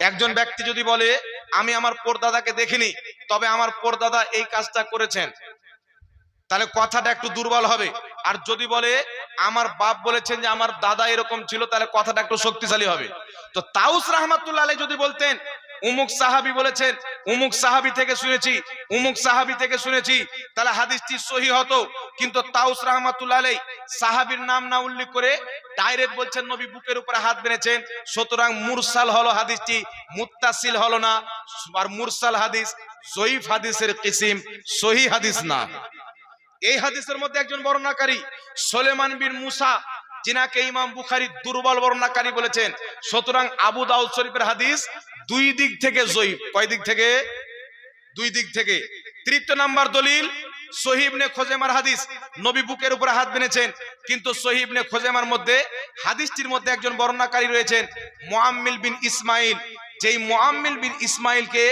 একজন ব্যক্তি যদি বলে, আমি আমার পরদাদাকে দেখিনি, তবে আমার পরদাদা এই কাজটা করেছেন। তাহলে কথাটা একটু দুর্বল হবে। আর যদি বলে, আমার বাপ বলেছেন যে আমার দাদা এরকম ছিল, তাহলে কথাটা একটু শক্তিশালী হবে। তো তাউস রহমাতুল্লাহ যদি বলতেন উমুক সাহাবি বলেছেন, উমুক সাহাবি থেকে শুনেছি, উমুক সাহাবি থেকে শুনেছি। তাহলে হাদিসটি সহি হতো, কিন্তু তাউস রহমাতুল্লাহ আলাই সাহাবির নাম না উল্লেখ করে ডাইরেক্ট বলছেন, নবী বুকের উপরে হাত বেঁধেছেন। সুতরাং মুরসাল হলো হাদিসটি, মুত্তাসিল হলো না, আর মুরসাল হাদিস জয়ীফ হাদিসের কিসিম, সহি হাদিস না। এই হাদিসের মধ্যে একজন বর্ণনাকারী, সোলেমান বিন মুসা জিনাকে ইমাম বুখারি দুর্বল বর্ণাকারী বলেছেন। সুতরাং আবু দাউদ শরীফের হাদিস দুই দিক থেকে জয়ীফ কয় দিক থেকে? দুই দিক থেকে। তৃতীয় নাম্বার দলিল সহিবনে খোজেমার হাদিস। নবী বুকের উপরে হাত বেঁধেছেন, কিন্তু সহিবনে খোজেমার মধ্যে, হাদিসটির মধ্যে একজন বর্ণনাকারী রয়েছেন, মুআম্মিল বিন ইসমাইল। যেই মুআম্মিল বিন ইসমাইলকে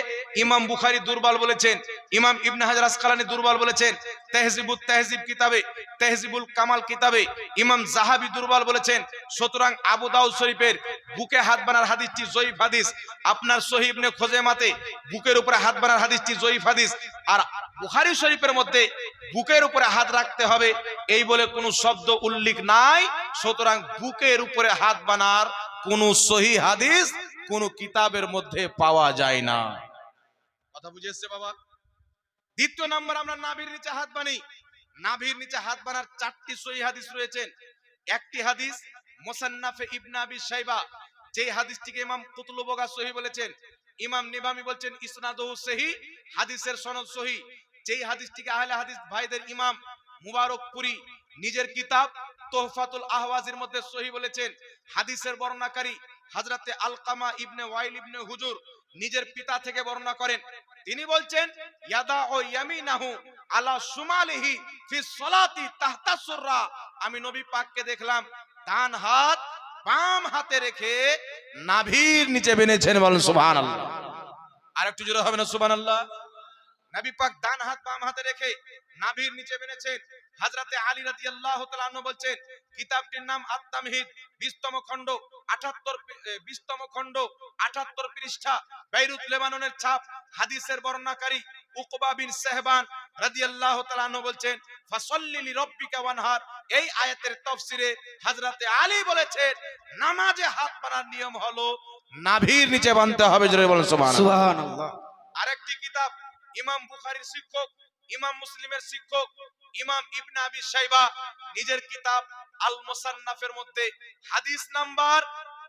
ইমাম বুখারী দুর্বল বলেছেন, ইমাম ইবনে হাজার আসকালানি দুর্বল বলেছেন, তেহজিবুত তেহজিব কিতাবে, তেহজিবুল কামাল কিতাবে ইমাম জাহাবি দুর্বল বলেছেন, সুতরাং আবু দাউদ শরীফের বুকে হাত বানার হাদিসটি জয়ীফ হাদিস। আপনার সহিবনে খোজেমাতে বুকের উপরে হাত বানার হাদিসটি জয়ীফ হাদিস। আর বুখারী শরীফের মধ্যে বুকের উপরে হাত রাখতে হবে। এই বলে কোনো শব্দ উল্লেখ নাই। সুতরাং বুকের উপরে হাত বানার কোনো সহি হাদিস কোন কিতাবের মধ্যে পাওয়া যায় না। কথা বুঝে এসছে বাবা? দ্বিতীয় নাম্বার, আমরা নাভির নিচে হাত বানি নাভির নিচে হাত বানার চারটি সহি হাদিস রয়েছেন একটি হাদিস মোসান্নাফে ইবনে আবি শাইবা। যেই হাদিসটিকে ইমাম কুতুলুবগা সহি বলেছেন ইমাম নিবামি বলছেন, ইসনাদহু সহি হাদিসের সনদ সহি যেই হাদিসটিকে আহলে হাদিস ভাইদের ইমাম মুবারকপুরি নিজের কিতাব তোহফাতুল আহওয়াজের মধ্যে সহি বলেছেন, হাদিসের বর্ণনাকারী হাজরাতে আলকামা ইবনে ওয়াইল ইবনে হুজুর নিজের পিতা থেকে বর্ণনা করেন। তিনি বলছেন, ইয়াদা ও ইয়ামিনাহু আলা সুমালিহি ফি সলাতি তাহতা সুররা। আমি নবী পাককে দেখলাম, ডান হাত বাম হাতে রেখে নাভির নিচে বেনেছেন বলেন, সুবহানাল্লাহ। আর একটু জোরে হবে না, সুবহানাল্লাহ? নবী পাক ডান হাত বাম হাতে রেখে নাভির নিচে বেনেছেন হযরতে আলী তাআলা আনহু বলছেন কিতাবটির নাম আত-তামহিদ 20তম খণ্ড 78 20তম খণ্ড 78 পৃষ্ঠা বেইরুত লেবাননের ছাপ হাদিসের বর্ণনাকারী উকবা বিন সাহবান রাদিয়াল্লাহু তাআলা আনহু বলছেন ফাসাল্লি লিরাব্বিকা ওয়ানহার এই আয়াতের তাফসিরে হযরতে আলী বলেছেন নামাজে হাত বাঁধার নিয়ম হলো নাভির নিচে বাঁধতে হবে জোরে বলেন সুবহানাল্লাহ। সুবহানাল্লাহ। আরেকটি কিতাব ইমাম বুখারীর শিক্ষক ইমাম মুসলিমের শিক্ষক ইমাম ইবনে আবি শাইবা নিজের কিতাব আল মুসান্নাফের মধ্যে হাদিস নাম্বার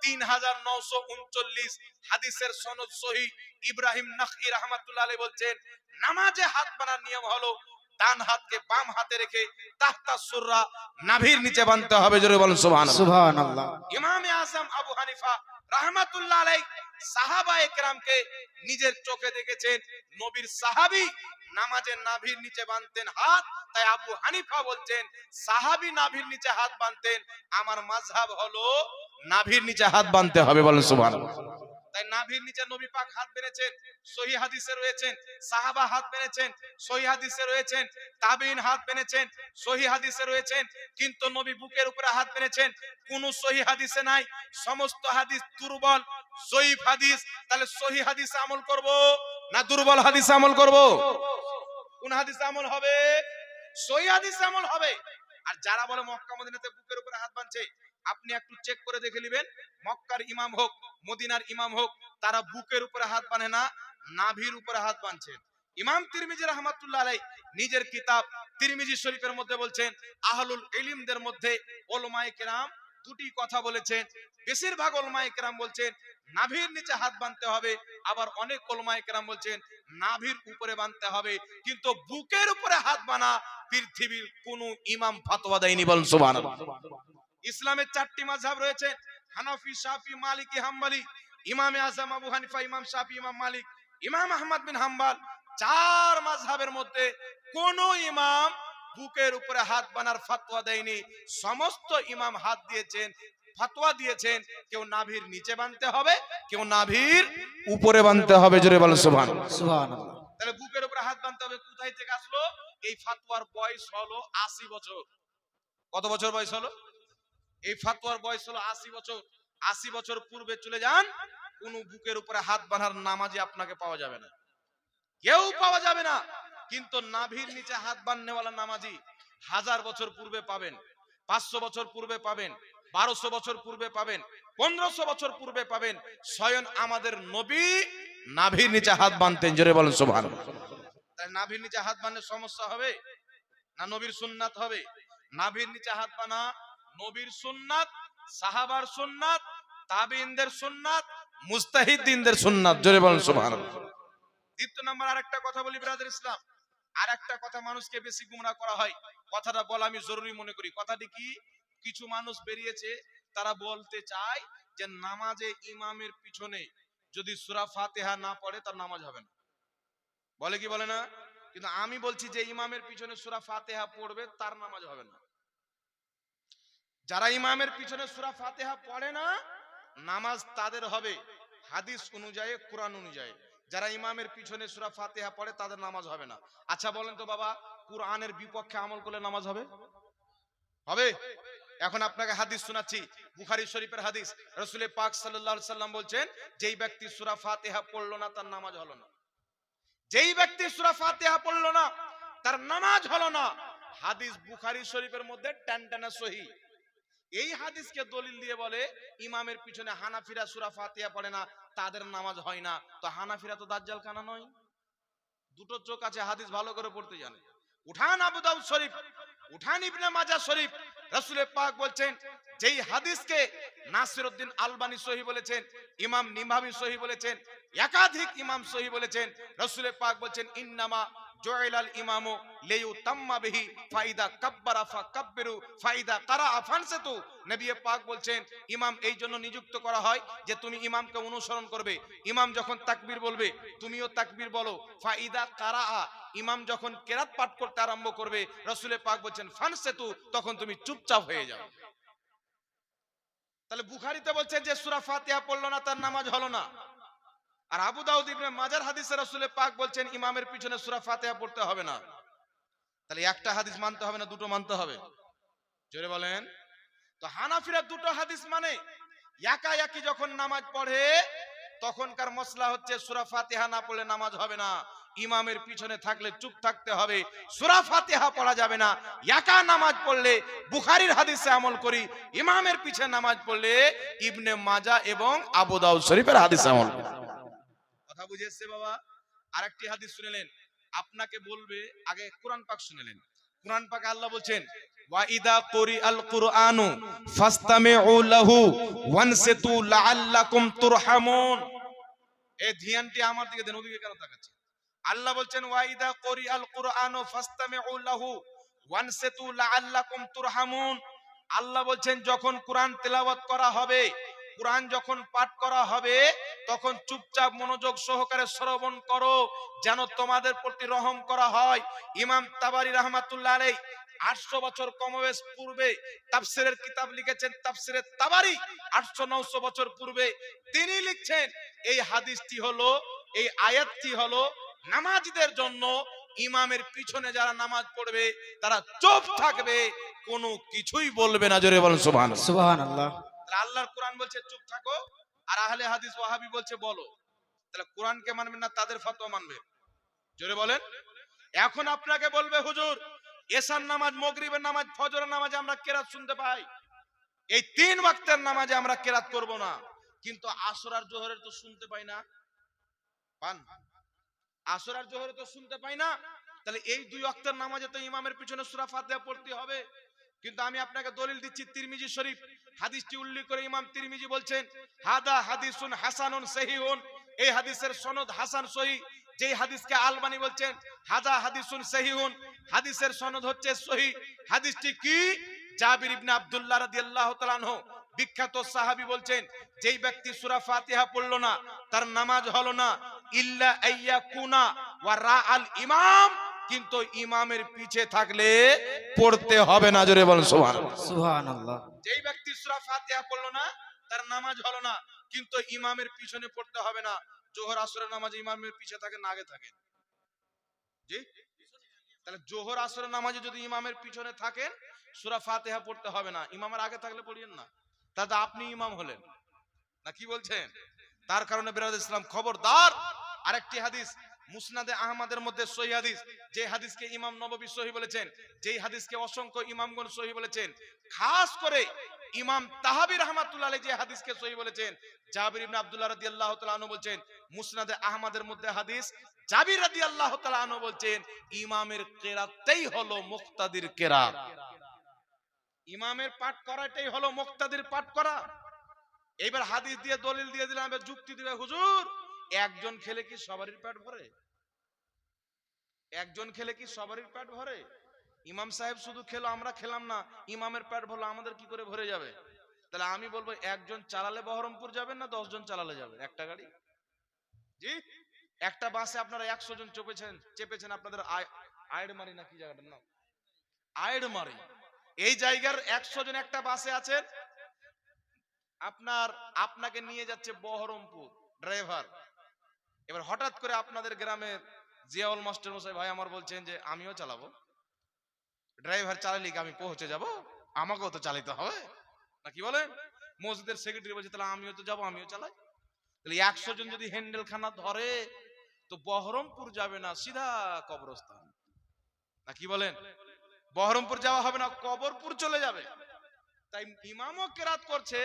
3939 হাদিসের সনদ সহি ইব্রাহিম নাখই রাহমাতুল্লাহ আলাইহি বলছেন, নামাজে হাত বানার নিয়ম হলো ডান হাতকে বাম হাতে রেখে তাহতা সুররা নাভির নিচে বাঁধতে হবে জোরে বলেন সুবহানাল্লাহ। সুবহানাল্লাহ। ইমামে আজম আবু হানিফা রাহমাতুল্লাহ আলাই সাহাবা একরামকে নিজের চোখে দেখেছেন নবীর সাহাবী নামাজের নাভির নিচে বাঁধতেন হাত তাই আবু হানিফা বলছেন সাহাবী নাভির নিচে হাত বাঁধতেন আমার মাযহাব হলো নাভির নিচে হাত বাঁধতে হবে বলেন সুবহানাল্লাহ। তাই নাভির নিচে নবী পাক হাত বেঁধেছেন, সহি হাদিসে রয়েছেন, সাহাবা হাত বেঁধেছেন, সহি হাদিসে রয়েছেন, তাবিন হাত বেঁধেছেন, সহি হাদিসে রয়েছেন, কিন্তু নবী বুকের উপরে হাত বেঁধেছেন, কোন সহি হাদিসে নাই, সমস্ত হাদিস দুর্বল, জয়ীফ হাদিস, তাহলে সহি হাদিসে আমল করব না দুর্বল হাদিসে আমল করব? কোন হাদিসে আমল হবে? সহি হাদিসে আমল হবে। আর যারা বলে মক্কা মদিনাতে বুকের উপরে হাত বাঁধছে আপনি একটু চেক করে দেখে নেবেন। মক্কার ইমাম হোক, মদিনার ইমাম হোক, তারা বুকের উপরে হাত বাঁধে না, নাভির উপরে হাত বাঁধছেন ইমাম তিরমিজি রহমাতুল্লাহ আলাই নিজের কিতাব তিরমিজি শরীফের মধ্যে বলছেন, আহলুল ইলিমদের মধ্যে ওলমায়ে কেরাম দুটি কথা বলেছেন। বেশিরভাগ ওলমায়ে কেরাম বলছেন, নাভির নিচে হাত বাঁধতে হবে। আবার অনেক ওলমায়ে কেরাম বলছেন, নাভির উপরে বাঁধতে হবে। কিন্তু বুকের উপরে হাত বানা পৃথিবীর কোন ইমাম ফাতোয়া দেয়নি বলেন সুবহানাল্লাহ। ইসলামের চারটি মাযহাব রয়েছে হানাফি শাফি মালিকি হাম্বলি ইমামে আজম আবু হানিফা ইমাম শাফি ইমাম মালিক ইমাম আহমদ বিন হাম্বল চার মাযহাবের মধ্যে কোন ইমাম বুকের উপরে হাত বানার ফতোয়া দেয়নি। সমস্ত ইমাম হাত দিয়েছেন ফতোয়া দিয়েছেন কেউ নাভির নিচে বাঁধতে হবে কেউ নাভির উপরে বাঁধতে হবে জোরে সুবহানাল্লাহ। সুবহানাল্লাহ। তাহলে বুকের উপরে হাত বানতে হবে কোথায় থেকে আসলো? এই ফাতোয়ার বয়স হলো আশি বছর। কত বছর বয়স হলো? এই ফাতোয়ার বয়স হলো আশি বছর। আশি বছর পূর্বে চলে যান, কোন বুকের উপরে হাত বাঁধার নামাজি আপনাকে পাওয়া যাবে না। কেউ পাওয়া যাবে না, কিন্তু নাভির নিচে হাত বাঁধনেওয়ালা নামাজি হাজার বছর পূর্বে পাবেন, পাঁচশো বছর পূর্বে পাবেন, বারোশো বছর পূর্বে পাবেন, পনেরোশো বছর পূর্বে পাবেন স্বয়ং আমাদের নবী নাভির নিচে হাত বাঁধতেন, জোরে বলেন সোভান তাই নাভির নিচে হাত বাঁধলে সমস্যা হবে না? নবীর সুন্নাত হবে। নাভির নিচে হাত বানা নবীর সুন্নাত, সাহাবার সুন্নাত, তাবিনদের সুন্নাত, মুস্তাহিদ্দিনদের সুন্নাত, জোরে বলেন সুবহানাল্লাহ। দ্বিতীয় নাম্বার আরেকটা কথা বলি ব্রাদার ইসলাম। আর একটা কথা মানুষকে বেশি গুমরা করা হয়। কথাটা বলা আমি জরুরি মনে করি। কথাটি কি? কিছু মানুষ বেরিয়েছে, তারা বলতে চায় যে নামাজে ইমামের পিছনে যদি সূরা ফাতিহা না পড়ে, তার নামাজ হবে না। বলে কি বলে না? কিন্তু আমি বলছি যে ইমামের পিছনে সূরা ফাতিহা পড়বে, তার নামাজ হবে না। যারা ইমামের পিছনে সুরা ফাতেহা পড়ে না, নামাজ তাদের হবে। হাদিস অনুযায়ী, কোরআন অনুযায়ী। যারা ইমামের পিছনে সুরা ফাতেহা পড়ে, তাদের নামাজ হবে না। আচ্ছা বলেন তো বাবা, কোরআনের বিপক্ষে আমল করলে নামাজ হবে? হবে? এখন আপনাকে হাদিস শোনাচ্ছি। বুখারি শরীফের হাদিস। রসুলের পাক সাল্লাল্লাহু সাল্লাম বলছেন, যেই ব্যক্তি সুরা ফাতেহা পড়ল না, তার নামাজ হলো না। যেই ব্যক্তি সুরা ফাতেহা পড়ল না, তার নামাজ হলো না। হাদিস বুখারি শরীফের মধ্যে টানটানা সহি। এই হাদিসকে দলিল দিয়ে বলে, ইমামের পিছনে হানাফিরা সূরা ফাতিহা পড়ে না, তাদের নামাজ হয় না। তো হানাফিরা তো দাজ্জাল কানা নয়। দুটো চোখ আছে, হাদিস ভালো করে পড়তে জানে। উঠান আবু দাউদ শরীফ, উঠান ইবনে মাজাহ শরীফ রাসূলের পাক বলছেন, যেই হাদিসকে নাসিরউদ্দিন আলবানী সহি বলেছেন, ইমাম নিমামি সহি বলেছেন, একাধিক ইমাম সহি বলেছেন রাসূলের পাক বলছেন, ইন্নামা জুইলাল ইমামু কারাআ ফানসিতু। নবী পাক বলছেন, ইমাম এই জন্য নিযুক্ত করা হয় যে তুমি ইমামকে অনুসরণ করবে। ইমাম যখন বলবে, তুমিও বলো। ফাইদা কারাআ, ইমাম যখন কেরাত পাঠ করতে আরম্ভ করবে, রাসূলের পাক বলছেন, ফানসিতু তখন তুমি চুপচাপ হয়ে যাও। তাহলে বুখারীতে বলছেন যে সূরা ফাতিহা পড়ল না, তার নামাজ হলো না। আর আবু দাউদ ইবনে মাজার হাদিসে রাসূলের পাক বলছেন, ইমামের পিছনে সূরা ফাতিহা পড়তে হবে না। তাহলে একটা হাদিস মানতে হবে না, দুটো মানতে হবে? জোরে বলেন। তো হানাফিরা দুটো হাদিস মানে একা একই যখন নামাজ পড়ে, তখনকার মশলা হচ্ছে সূরা ফাতিহা না পড়লে নামাজ হবে না। ইমামের পিছনে থাকলে চুপ থাকতে হবে, সূরা ফাতিহা পড়া যাবে না। একা নামাজ পড়লে বুখারীর হাদিসে আমল করি, ইমামের পিছনে নামাজ পড়লে ইবনে মাজা এবং আবু দাউদ শরীফের হাদিসে আমল করি। কথা বুঝে এসছে বাবা? আরেকটি হাদিস শুনেলেন। আপনাকে বলবে, আগে কোরআন পাক শুনেলেন। কোরআন পাকে আল্লাহ বলছেন ওয়াইদা কুরআনু লাহু ওয়ানসিতু লাআল্লাকুম তুরহামুন। এই ধ্যানটি আমার দিকে দেন ওদিকে কেন আল্লাহ বলছেন ওয়াইদা কুরআনু লাহু ওয়ানসিতু লাআল্লাকুম তুরহামুন। আল্লাহ বলছেন, যখন কোরআন তেলাওয়াত করা হবে কোরআন যখন পাঠ করা হবে, তখন চুপচাপ মনোযোগ সহকারে শ্রবণ করো, যেন তোমাদের প্রতি রহম করা হয়। ইমাম তাবারি রহমাতুল্লাহ আলাই আটশো বছর কমবেশ পূর্বে কিতাব লিখেছেন তাবারি আটশো নশো বছর পূর্বে তিনি লিখছেন, এই হাদিসটি হলো, এই আয়াতটি হলো নামাজীদের জন্য ইমামের পিছনে যারা নামাজ পড়বে, তারা চুপ থাকবে, কোনো কিছুই বলবে না, জোরে বলেন আল্লাহ আল্লাহর কোরআন বলছে, চুপ থাকো। আর আহলে হাদিস ওয়াহাবি বলছে, বলো। তাহলে কোরআনকে মানবেন না, তাদের ফতোয়া মানবে। জোরে বলেন। এখন আপনাকে বলবে, হুজুর, এসার নামাজ মগরিবের নামাজ, ফজরের নামাজে আমরা কেরাত শুনতে পাই। এই তিন ওয়াক্তের নামাজে আমরা কেরাত করব না। কিন্তু আসর আর জোহরের তো শুনতে পাই না। পান? আসর আর জোহরে তো শুনতে পাই না। তাহলে এই দুই ওয়াক্তের নামাজে তো ইমামের পিছনে সূরা ফাতিহা পড়তে হবে। কিন্তু আমি আপনাকে দলিল দিচ্ছি তিরমিজি শরীফ। হাদিসটি উল্লেখ করে ইমাম তিরমিজি বলছেন, হাদা হাদিসুন হাসানুন সহিহুন। এই হাদিসের সনদ হাসান সহি। যেই হাদিসকে আলবানি বলছেন, হাদা হাদিসুন সহিহুন। হাদিসের সনদ হচ্ছে সহি। হাদিসটি কি? জাবির ইবনে আব্দুল্লাহ রাদিয়াল্লাহু তাআলা আনহু। বিখ্যাত সাহাবী বলছেন, যেই ব্যক্তি সূরা ফাতিহা পড়ল না, তার নামাজ হলো না, ইল্লা আইয়াকুনা ওয়া রাআল ইমাম। কিন্তু ইমামের পিছে থাকলে পড়তে হবে না জোরে বলেন সুবহানাল্লাহ। সুবহান যেই ব্যক্তি সূরা ফাতিহা পড়ল না তার নামাজ হলো না কিন্তু ইমামের পিছনে পড়তে হবে না। জোহর আসরের নামাজে ইমামের পিছে থাকেন না আগে থাকেন জি? তাহলে জোহর আসরের নামাজে যদি ইমামের পিছনে থাকেন সূরা ফাতিহা পড়তে হবে না। ইমামের আগে থাকলে পড়িয়েন না। তাতে আপনি ইমাম হলেন। না কি বলছেন? তার কারণে বিরাদ ইসলাম খবরদার। আরেকটি হাদিস মুসনাদে আহমদের মধ্যে সহি হাদিস, যে হাদিসকে ইমাম নববী সহি বলেছেন, যেই হাদিসকে অসংখ্য ইমামগণ সহি বলেছেন, খাস করে ইমাম তাহাবি রহমাতুল্লাহ যে হাদিসকে সহি বলেছেন, জাবির ইবনে আব্দুল্লাহ রাদিয়াল্লাহু তাআলা মুসনাদে আহমদের মধ্যে হাদিস, জাবির রাদিয়াল্লাহু তাআলা ইমামের কেরাতটাই হলো মুক্তাদির কেরাত। ইমামের পাঠ করাটাই হলো মুক্তাদির পাঠ করা। এবার হাদিস দিয়ে দলিল দিয়ে দিলাম যুক্তি দিবে হুজুর। একজন খেলে কি সবারই পেট ভরে? একজন খেলে কি সবারই পেট ভরে? ইমাম সাহেব শুধু খেলো, আমরা খেলাম না, ইমামের পেট ভরলো, আমাদের কি করে ভরে যাবে? তাহলে আমি বলব, একজন চালালে বহরমপুর যাবেন না দশজন চালালে যাবেন? একটা গাড়ি? জি? একটা বাসে আপনারা একশো জন চেপেছেন চেপেছেন আপনাদের আয় আয়ের মারি না কি জায়গাটার নাম? আয়ের মারি এই জায়গার একশো জন একটা বাসে আছেন, আপনার, আপনাকে নিয়ে যাচ্ছে বহরমপুর, ড্রাইভার। এবার হঠাৎ করে আপনাদের গ্রামের জিয়াউল মাস্টার মশাই ভাই আমার বলছেন যে, আমিও চালাবো। ড্রাইভার চালালে আমি পৌঁছে যাব? আমাকেও তো চালাতে হবে। না কি বলেন? মসজিদের সেক্রেটারি বলছে, তাহলে আমিও তো যাব, আমিও চালাই। তাহলে একশো জন যদি হ্যান্ডেল খানা ধরে, তো বহরমপুর যাবে না সিধা কবরস্থান। না কি বলেন? বহরমপুর যাওয়া হবে না, কবরপুর চলে যাবে। তাই ইমামও কেরাত করছে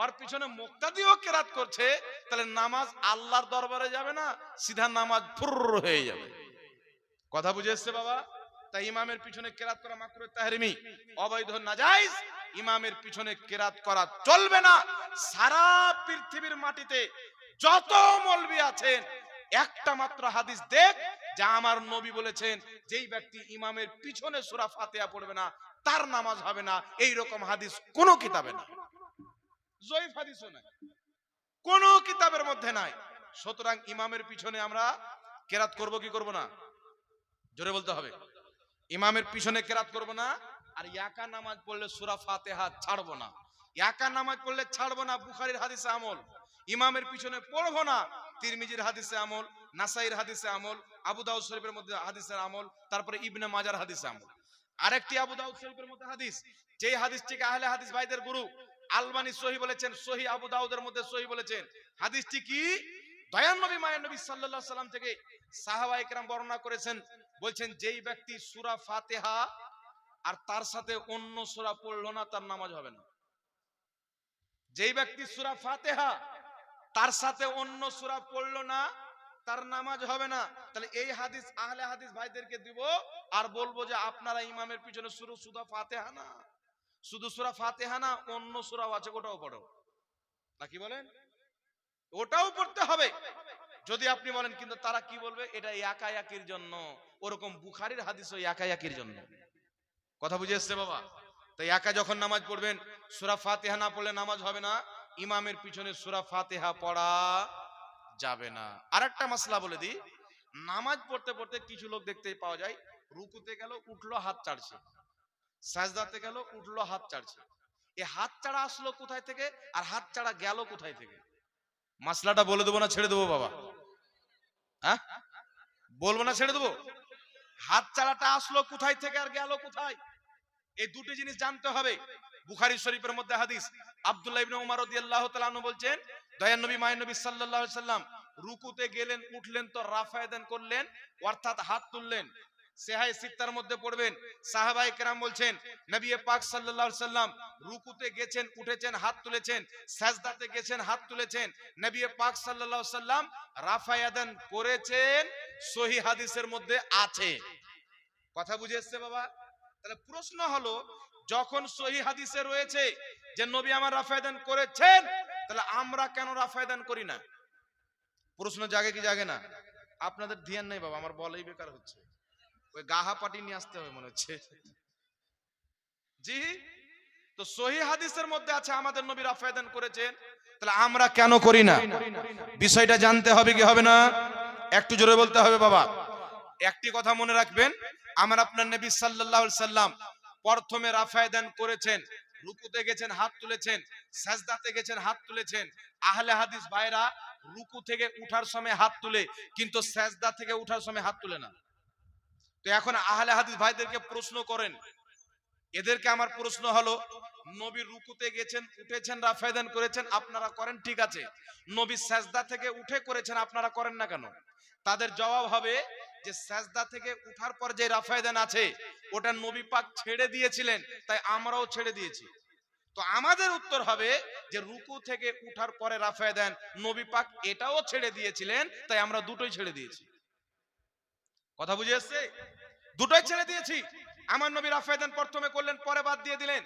ওর পিছনে মুক্তাদিও কেরাত করছে, তাহলে নামাজ আল্লাহর দরবারে যাবে না, সিধা নামাজ ফুর হয়ে যাবে। কথা বুঝে এসছে বাবা? তাই ইমামের পিছনে কেরাত করা মাকরু তাহরিমি। অবৈধ, নাজাইজ, ইমামের পিছনে কেরাত করা চলবে না। সারা পৃথিবীর মাটিতে যত মলবি আছেন, একটা মাত্র হাদিস দেখ, যা আমার নবী বলেছেন, যেই ব্যক্তি ইমামের পিছনে সূরা ফাতিহা পড়বে না, তার নামাজ হবে না এই রকম হাদিস কোনো কিতাবে না। জয়ীফ হাদিসও নাই কোন কিতাবের মধ্যে নাই। সুতরাং ইমামের পিছনে আমরা কেরাত করব কি করব না? জোরে বলতে হবে। ইমামের পিছনে কেরাত করব না, আর ইয়াকা নামাজ পড়লে সূরা ফাতিহা ছাড়বো না। ইয়াকা নামাজ পড়লে ছাড়বো না বুখারীর হাদিসে আমল। ইমামের পিছনে পড়ব না, তিরমিজির হাদিসে আমল নাসাইর হাদিসে আমল, আবু দাউদ শরীফের মধ্যে হাদিসের আমল, তারপরে ইবনে মাজার হাদিসে আমল। আরেকটি আবু দাউদ শরীফের মধ্যে হাদিস, যেই হাদিসটিকে আহলে হাদিস ভাইদের গুরু আলবানি সহি বলেছেন, সহি আবু দাউদের মধ্যে সহি বলেছেন। হাদিসটি কি? দয়ান নবী, মায়ের নবী আলাইহি সাল্লাম থেকে সাহাবা একরাম বর্ণনা করেছেন, বলছেন, যেই ব্যক্তি সূরা ফাতিহা আর তার সাথে অন্য সূরা পড়ল না, তার নামাজ হবে না। যেই ব্যক্তি সূরা ফাতিহা তার সাথে অন্য সূরা পড়ল না, তার নামাজ হবে না। তাহলে এই হাদিস, আহলে হাদিস ভাইদেরকে দিব আর বলব যে আপনারা ইমামের পিছনে শুরু সুদা ফাতিহা না। শুধু সূরা ফাতিহা না, অন্য সূরাও আছে, ওটাও পড়ো। নাকি বলেন? ওটাও পড়তে হবে। যদি আপনি বলেন, কিন্তু তারা কি বলবে? এটা একা একির জন্য। ওরকম বুখারির হাদিস ওই একা একির জন্য। কথা বুঝে এসছে বাবা? তাই একা যখন নামাজ পড়বেন, সূরা ফাতিহা না পড়লে নামাজ হবে না। ইমামের পিছনে সুরা ফাতিহা পড়া যাবে না। আর একটা মাসলা বলে দিই। নামাজ পড়তে পড়তে কিছু লোক দেখতে পাওয়া যায়, রুকুতে গেল, উঠল, হাত চাড়ছে। সাজদাতে গেল, উঠল, হাত চাড়ছে। এ হাত চাড়া আসলো কোথায় থেকে? আর হাত চাড়া গেল কোথায় থেকে? মাসলাটা বলে দেবো না, ছেড়ে দেবো বাবা? হ্যাঁ? বলব না, ছেড়ে দেবো? হাত চাড়াটা আসলো কোথায় থেকে আর গেল কোথায়? এই দুটি জিনিস জানতে হবে। বুখারী শরীফের মধ্যে হাদিস। আব্দুল্লাহ ইবনে উমর রাদিয়াল্লাহু তাআলা আনহু বলছেন দয়ান নবী, মায়ের নবী সাল্লাল্লাহু আলাইহি সাল্লাম রুকুতে গেলেন, উঠলেন তো রাফায়েদান করলেন, অর্থাৎ হাত তুললেন। সেহাই সিত্তার মধ্যে পড়বেন। সাহাবাই কেরাম বলছেন, নবী পাক সাল্লাল্লাহু সাল্লাম রুকুতে গেছেন, উঠেছেন, হাত তুলেছেন, সাজদাতে গেছেন, হাত তুলেছেন। নবী পাক সাল্লাল্লাহু সাল্লাম রাফায়াদান করেছেন, সহি হাদিসের মধ্যে আছে। কথা বুঝে এসছে বাবা? তাহলে প্রশ্ন হলো, যখন সহি হাদিসে রয়েছে যে নবী আমার রাফায়দান করেছেন, তাহলে আমরা কেন রাফায়দান করি না? প্রশ্ন জাগে কি জাগে না? আপনাদের ধ্যান নেই বাবা, আমার বলাই বেকার হচ্ছে। ওই গাহা পাটি নিয়ে আসতে হবে মনে হচ্ছে। জি? তো সহি হাদিসের মধ্যে আছে, আমাদের নবী রাফায়দান করেছেন। তাহলে আমরা কেন করি না? বিষয়টা জানতে হবে কি হবে না? একটু জোরে বলতে হবে বাবা। একটি কথা মনে রাখবেন, আমার আপনার নবী সাল্লাল্লাহু আলাইহি সাল্লাম প্রথমে রাফায়দান করেছেন, রুকুতে গেছেন, হাত তুলেছেন, সাজদাতে গেছেন, হাত তুলেছেন। আহলে হাদিস ভাইরা রুকু থেকে উঠার সময় হাত তুলে, কিন্তু সাজদা থেকে উঠার সময় হাত তুলে না। তো এখন আহলে হাদিস ভাইদেরকে প্রশ্ন করেন। এদেরকে আমার প্রশ্ন হলো, নবী রুকুতে গেছেন, উঠেছেন, রাফায়দান করেছেন, আপনারা করেন, ঠিক আছে। নবী সাজদা থেকে উঠে করেছেন, আপনারা করেন না কেন? তাদের জবাব হবে যে সাজদা থেকে উঠার পর যে রাফায়দান আছে, ওটা নবী পাক ছেড়ে দিয়েছিলেন, তাই আমরাও ছেড়ে দিয়েছি। তো আমাদের উত্তর হবে যে রুকু থেকে উঠার পরে রাফায়দান, নবী পাক এটাও ছেড়ে দিয়েছিলেন, তাই আমরা দুটোই ছেড়ে দিয়েছি। কথা বুঝে এসছে? দুটোই ছেড়ে দিয়েছি। আমার নবী রাফায়দান প্রথমে করলেন, পরে বাদ দিয়ে দিলেন।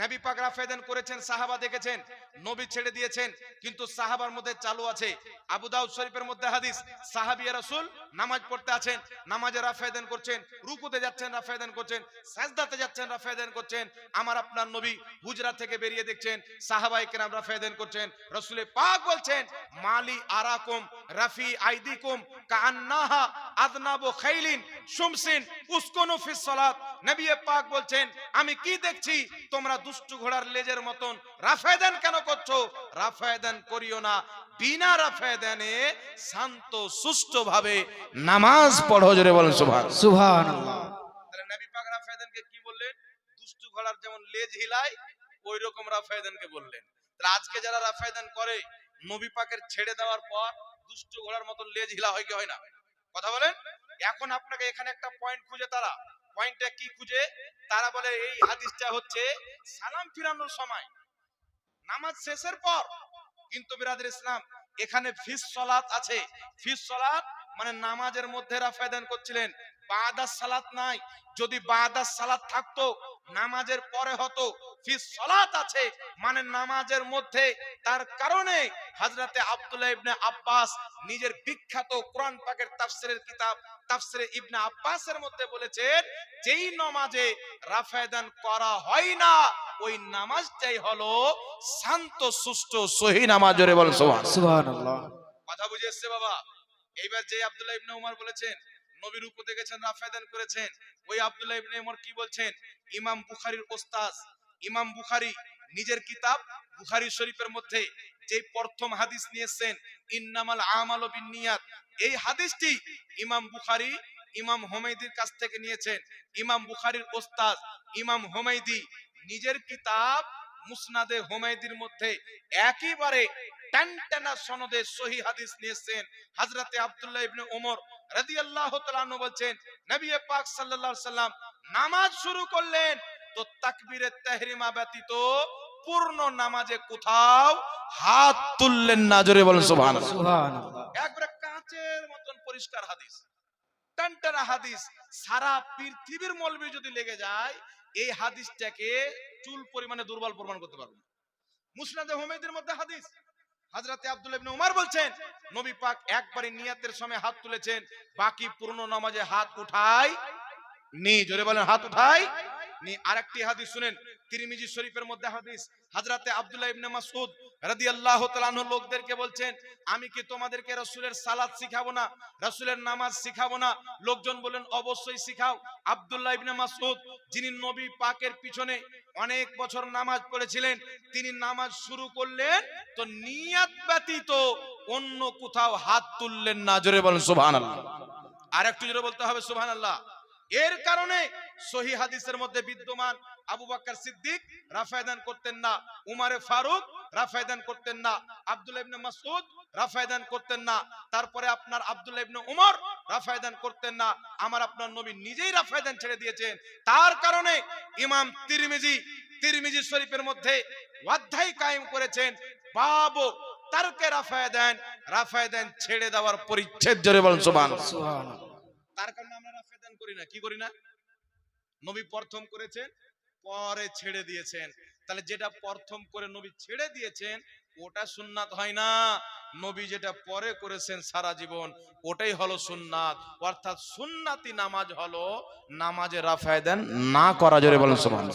নবী পাক রাফায়দান করেছেন, সাহাবা দেখেছেন, নবী ছেড়ে দিয়েছেন, কিন্তু সাহাবার মধ্যে চালু আছে। আবু দাউদ শরীফের মধ্যে হাদিস সাহাবিয়া রাসূল নামাজ পড়তে আছেন, নামাজে রাফায়দান করছেন, রুকুতে যাচ্ছেন রাফায়দান করছেন, সাজদাতে যাচ্ছেন রাফায়দান করছেন। আমার আপনার নবী হুজরা থেকে বেরিয়ে দেখছেন সাহাবাই কেরাম রাফায়দান করছেন রসুলে পাক বলছেন, মালি আরাকুম রাফি আইদিকুম কান্নাহা আদনাবু খাইলিন শুমসিন উসকুনু ফিস সালাত। নবী পাক বলছেন আমি কি দেখছি? তোমরা দুষ্টু ঘোড়ার লেজের মতন রাফায়দান কেন করছ? রাফায়দান করিও না। বিনা রাফায়দানে শান্ত সুষ্ঠ ভাবে নামাজ পড়ো জোরে বলেন সুবহান সুবহানাল্লাহ। তাহলে নবী পাক রাফায়দানকে কি বললেন? দুষ্টু ঘোড়ার যেমন লেজ হিলায় ওই রকম রাফায়দানকে বললেন। তাহলে আজকে যারা রাফায়দান করে নবী পাকের ছেড়ে দেওয়ার পর দুষ্টু ঘোড়ার মতন লেজ হিলা হয় কি হয় না? কথা বলেন? এখন আপনাকে এখানে একটা পয়েন্ট খুঁজে তারা। পয়েন্টটা কি খুঁজে? তারা বলে, এই হাদিসটা হচ্ছে সালাম ফিরানোর সময়। নামাজ শেষের পর। কিন্তু বিরাদের ইসলাম, এখানে ফিস সলাত আছে। ফিস সলাত মানে নামাজের মধ্যে রাফায়দান করছিলেন। বাদাস সালাত নাই। যদি বাদাস সালাত থাকতো নামাজের পরে হতো ফিস সলাত আছে মানে নামাজের মধ্যে। তার কারণে হযরতে আব্দুল্লাহ ইবনে আব্বাস নিজের বিখ্যাত কোরআন পাকের তাফসিরের কিতাব তাফসিরে ইবনে আব্বাসের মধ্যে বলেছেন যেই নামাজে রাফায়দান করা হয় না ওই নামাজটাই হলো শান্ত সুষ্ঠ সহি নামাজ। জোরে বল সুবহান সুবহানাল্লাহ। কথা বুঝে এসছে বাবা? এইবার যে আব্দুল্লাহ ইবনে উমর বলেছেন নবী রুকুতে গেছেন রাফায়দান করেছেন। ওই আব্দুল্লাহ ইবনে উমর কি বলছেন? ইমাম বুখারীর ওস্তাদ, ইমাম বুখারী নিজের কিতাব বুখারী শরীফের মধ্যে যে প্রথম হাদিস নিয়েছেন, ইন্নামাল আমালু বিন্নিয়াত। এই হাদিসটি ইমাম বুখারী, ইমাম হুমায়দির কাছ থেকে নিয়েছেন। ইমাম বুখারীর ওস্তাদ, ইমাম হুমায়দি নিজের কিতাব মুসনাদে হুমায়দির মধ্যে একেবারে টানটানা সনদে সহি হাদিস নিয়েছেন। হযরতে আব্দুল্লাহ ইবনে ওমর রাদিয়াল্লাহু তাআলা বলছেন নবী পাক সাল্লাল্লাহু আলাইহি সাল্লাম নামাজ শুরু করলেন তো তাকবীরে তাহরিমা ব্যতীত পূর্ণ নামাজে কোথাও হাত তুললেন না। জোরে বলেন সুবহানাল্লাহ। সুবহানাল্লাহ। একবারে কাঁচের মতন পরিষ্কার হাদিস। টানটানা হাদিস। সারা পৃথিবীর মলবি যদি লেগে যায় এই হাদিসটাকে চুল পরিমাণে দুর্বল প্রমাণ করতে পারবে মুসনাদে হুমায়দের মধ্যে হাদিস। হযরতে আব্দুল ইবনে উমর বলছেন, নবী পাক একবারই নিয়াতের সময় হাত তুলেছেন, বাকি পূর্ণ নামাজে হাত উঠাই নি। জোরে বলেন, হাত উঠাই নি। আরেকটি হাদিস শুনেন, তিরমিজি শরীফের মধ্যে হাদিস হাজরাতে আব্দুল্লাহ ইবনে মাসউদ লোকদেরকে বলছেন, আমি কি তোমাদেরকে রাসূলের সালাত শিখাবো না? রাসূলের নামাজ শিখাবো না? লোকজন বলেন অবশ্যই শিখাও। আব্দুল্লাহ ইবনে মাসউদ, যিনি নবী পাকের পিছনে অনেক বছর নামাজ পড়েছিলেন, তিনি নামাজ শুরু করলেন, তো নিয়াত ব্যতীত অন্য কোথাও হাত তুললেন না। জোরে বলেন, সুবহানাল্লাহ। আর একটু জোরে বলতে হবে, সুবহানাল্লাহ। এর কারণে সহি হাদিসের মধ্যে বিদ্যমান আবু বকর সিদ্দিক রাফায়দান করতেন না উমারে ফারুক রাফায়দান করতেন না আব্দুল্লাহ ইবনে মাসউদ রাফায়দান করতেন না তারপরে আপনার আব্দুল্লাহ ইবনে উমর রাফায়দান করতেন না আমার আপনার নবী নিজেই রাফায়দান ছেড়ে দিয়েছেন। তার কারণে ইমাম তিরমিজি তিরমিজি শরীফের মধ্যে অধ্যায় কায়েম করেছেন বাবু তারকে রাফায়দান রাফায়দান ছেড়ে দেওয়ার পরিচ্ছেদ জোরে বলেন সুবহানাল্লাহ। সুবহানাল্লাহ। তার কারণে আমরা করি না কি করি না নবী প্রথম করেছেন, পরে ছেড়ে দিয়েছেন। তাহলে যেটা প্রথম করে নবী ছেড়ে দিয়েছেন, ওটা সুন্নাত হয় না। নবী যেটা পরে করেছেন সারা জীবন, ওটাই হলো সুন্নাত। অর্থাৎ সুন্নাতি নামাজ হলো নামাজে রাফায়দান না করা জোরে বলেন সুবহান